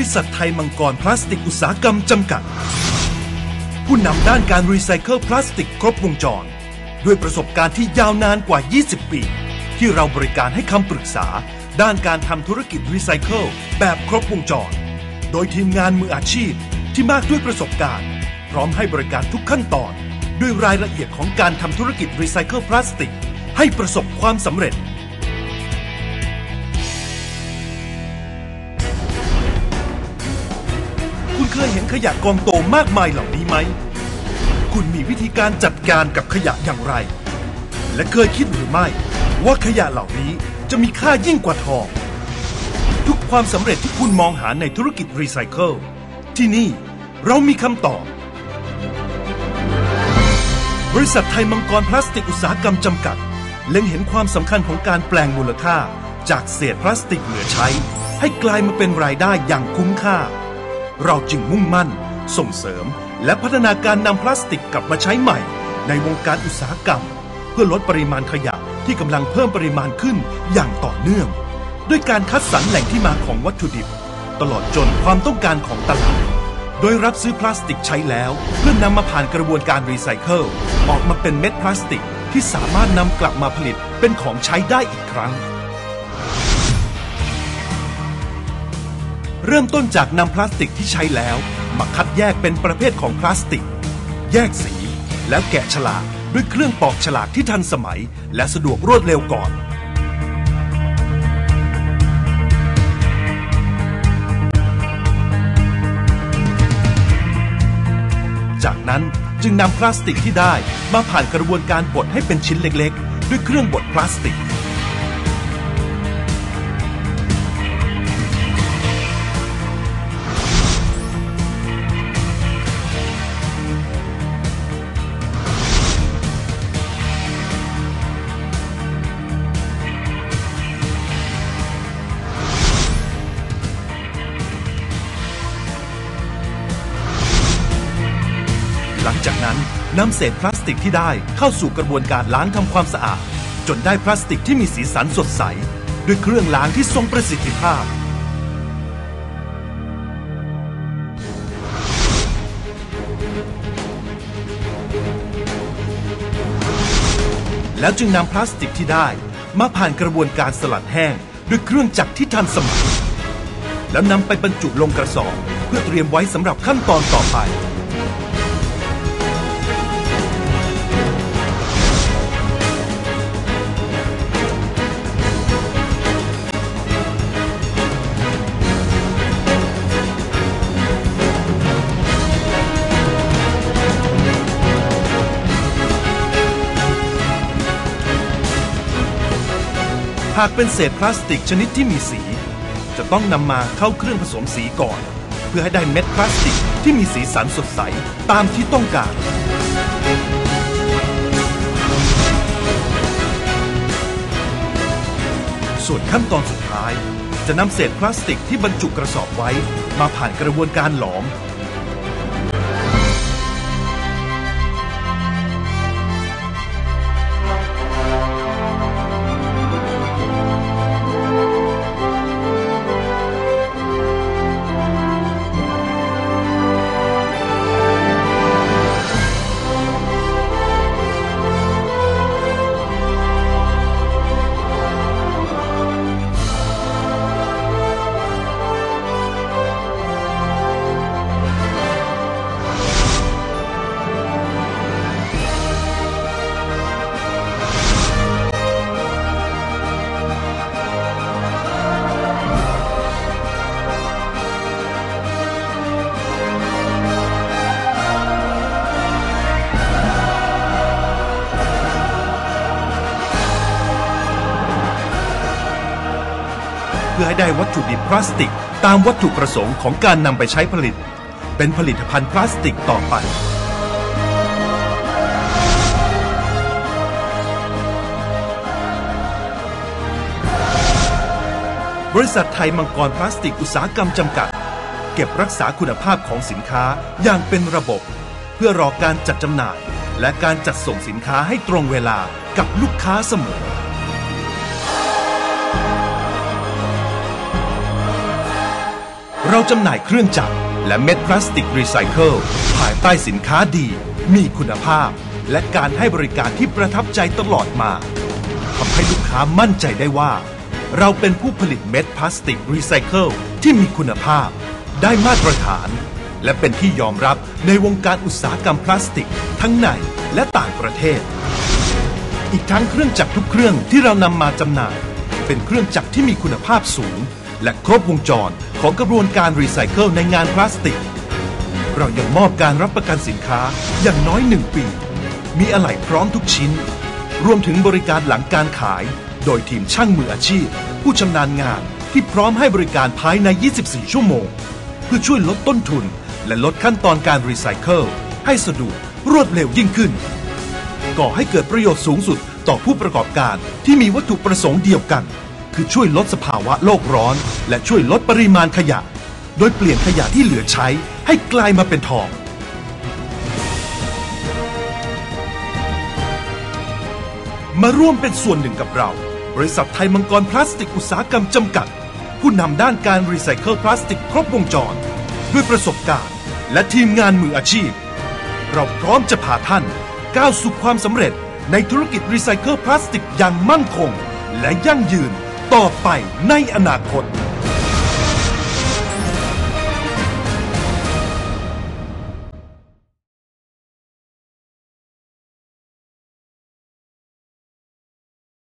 ริษัทไทยมังกรพลาสติกอุตสาหกรรมจำกัด ผู้นำด้านการรีไซเคิลพลาสติกครบวงจร ด้วยประสบการณ์ที่ยาวนานกว่า 20 ปี ที่เราบริการให้คำปรึกษา ด้านการทำธุรกิจรีไซเคิลแบบครบวงจร โดยทีมงานมืออาชีพที่มากด้วยประสบการณ์ พร้อมให้บริการทุกขั้นตอน ด้วยรายละเอียดของการทำธุรกิจรีไซเคิลพลาสติก ให้ประสบความสำเร็จ เคยเห็นขยะกองโตมากมายเหล่านี้ไหม คุณมีวิธีการจัดการกับขยะอย่างไร และเคยคิดหรือไม่ ว่าขยะเหล่านี้จะมีค่ายิ่งกว่าทอง ทุกความสำเร็จที่คุณมองหาในธุรกิจรีไซเคิลที่นี่เรามีคำตอบ บริษัทไทยมังกรพลาสติกอุตสาหกรรมจำกัด เล็งเห็นความสำคัญของการแปลงมูลค่า จากเศษพลาสติกเหลือใช้ ให้กลายมาเป็นรายได้อย่างคุ้มค่า เราจึงมุ่งมั่น ส่งเสริมและพัฒนาการนำพลาสติกกลับมาใช้ใหม่ ในวงการอุตสาหกรรม เพื่อลดปริมาณขยะที่กำลังเพิ่มปริมาณขึ้นอย่างต่อเนื่อง ด้วยการคัดสรรแหล่งที่มาของวัตถุดิบ ตลอดจนความต้องการของตลาดโดยรับซื้อพลาสติกใช้แล้วเพื่อนำมาผ่านกระบวนการรีไซเคิลออกมาเป็นเม็ดพลาสติกที่สามารถนำกลับมาผลิตเป็นของใช้ได้อีกครั้ง เริ่มต้นจากนำพลาสติกที่ใช้แล้ว มาคัดแยกเป็นประเภทของพลาสติก แยกสี แล้วแกะฉลากด้วยเครื่องปอกฉลากที่ทันสมัย และสะดวกรวดเร็วก่อน จากนั้นจึงนำพลาสติกที่ได้มาผ่านกระบวนการบดให้เป็นชิ้นเล็กๆ ด้วยเครื่องบดพลาสติก ลังจากนั้นนำเศษพลาสติกที่ได้เข้าสู่กระบวนการล้างทำความสะอาด จนได้พลาสติกที่มีสีสันสดใส ด้วยเครื่องล้างที่ทรงประสิทธิภาพ แล้วจึงนำพลาสติกที่ได้ มาผ่านกระบวนการสลัดแห้ง ด้วยเครื่องจักรที่ทันสมัย แล้วนำไปบรรจุลงกระสอบ เพื่อเตรียมไว้สำหรับขั้นตอนต่อไป หากเป็นเศษพลาสติกชนิดที่มีสี จะต้องนำมาเข้าเครื่องผสมสีก่อน เพื่อให้ได้เม็ดพลาสติกที่มีสีสันสดใสตามที่ต้องการ ส่วนขั้นตอนสุดท้าย จะนำเศษพลาสติกที่บรรจุกระสอบไว้ มาผ่านกระบวนการหลอม พื่อให้ได้วัตถุดิบพลาสติก ตามวัตถุประสงค์ของการนำไปใช้ผลิต เป็นผลิตภัณฑ์พลาสติกต่อไป บริษัทไทยมังกรพลาสติกอุตสาหกรรมจำกัด เก็บรักษาคุณภาพของสินค้าอย่างเป็นระบบ เพื่อรอการจัดจำหน่าย และการจัดส่งสินค้าให้ตรงเวลากับลูกค้าเสมอ เราจำหน่ายเครื่องจักรและเม็ดพลาสติกรีไซเคิลภายใต้สินค้าดี มีคุณภาพ และการให้บริการที่ประทับใจตลอดมาทำให้ลูกค้ามั่นใจได้ว่า เราเป็นผู้ผลิตเม็ดพลาสติกรีไซเคิลที่มีคุณภาพ ได้มาตรฐาน และเป็นที่ยอมรับในวงการอุตสาหกรรมพลาสติก ทั้งในและต่างประเทศ อีกทั้งเครื่องจักรทุกเครื่องที่เรานำมาจำหน่าย เป็นเครื่องจักรที่มีคุณภาพสูง และครบวงจรของกระบวนการรีไซเคิลในงานพลาสติก เรายังมอบการรับประกันสินค้าอย่างน้อย 1 ปี มีอะไหล่พร้อมทุกชิ้น รวมถึงบริการหลังการขาย โดยทีมช่างมืออาชีพ ผู้ชำนาญงานที่พร้อมให้บริการภายใน 24 ชั่วโมง เพื่อช่วยลดต้นทุน และลดขั้นตอนการรีไซเคิลให้สะดวกรวดเร็วยิ่งขึ้น ก่อให้เกิดประโยชน์สูงสุดต่อผู้ประกอบการที่มีวัตถุประสงค์เดียวกัน คือช่วยลดสภาวะโลกร้อน และช่วยลดปริมาณขยะ โดยเปลี่ยนขยะที่เหลือใช้ให้กลายมาเป็นทอง มาร่วมเป็นส่วนหนึ่งกับเรา บริษัทไทยมังกรพลาสติกอุตสาหกรรมจำกัด ผู้นำด้านการรีไซเคิลพลาสติกครบวงจร ด้วยประสบการณ์ และทีมงานมืออาชีพ เราพร้อมจะพาท่านก้าวสู่ความสำเร็จในธุรกิจรีไซเคิลพลาสติกอย่างมั่นคง และยั่งยืน ต่อไปในอนาคต